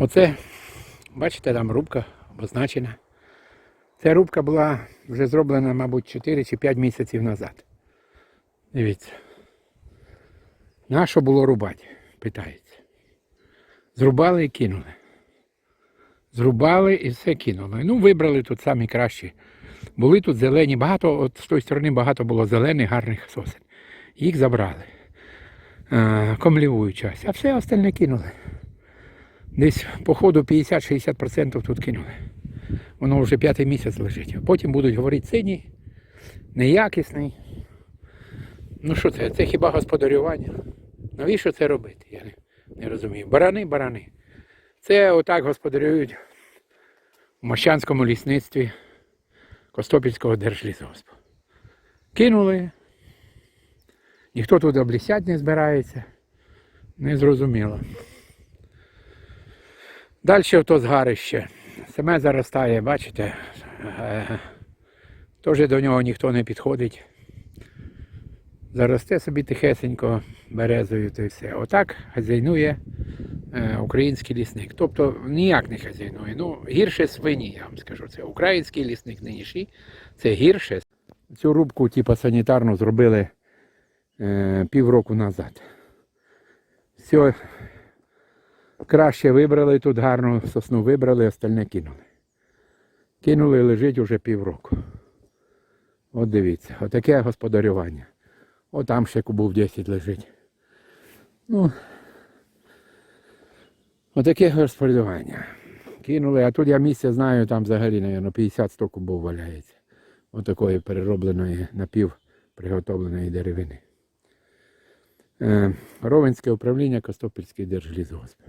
Оце, бачите, там рубка обозначена. Ця рубка була вже зроблена, мабуть, 4 чи 5 місяців назад. Дивіться. Нащо було рубати? Питається. Зрубали і кинули. Зрубали і все кинули. Ну, вибрали тут самі кращі. Були тут зелені, багато, от з тої сторони багато було зелених, гарних сосен. Їх забрали. Комлівую часть. А все остальне кинули. Десь по ходу 50-60% тут кинули. Воно вже п'ятий місяць лежить. Потім будуть говорити синій, неякісний. Ну що це? Це хіба господарювання? Навіщо це робити? Я не, не розумію. Барани, барани. Це отак господарюють в Мощанському лісництві Костопільського держлісгоспу. Кинули. Ніхто тут облісять не збирається. Незрозуміло. Далі ото згарище. Саме заростає, бачите. Теж до нього ніхто не підходить. Заросте собі тихесенько березою то й все. Отак хазяйнує е, український лісник. Тобто ніяк не хазяйнує. Ну, гірше свині, я вам скажу. Це український лісник нинішній. Це гірше. Цю рубку, типу, санітарну зробили е, півроку назад. Все, краще вибрали тут гарну сосну вибрали, остальне кинули. Кинули лежить уже півроку. От дивіться, отаке господарювання. О, там ще кубов 10 лежить. Ну, отаке господарювання. Кинули, а тут я місце знаю, там взагалі, мабуть, 50-100 кубов валяється. Отакої переробленої напів приготовленої деревини. Е, Ровенське управління Костопільський держлісгосп.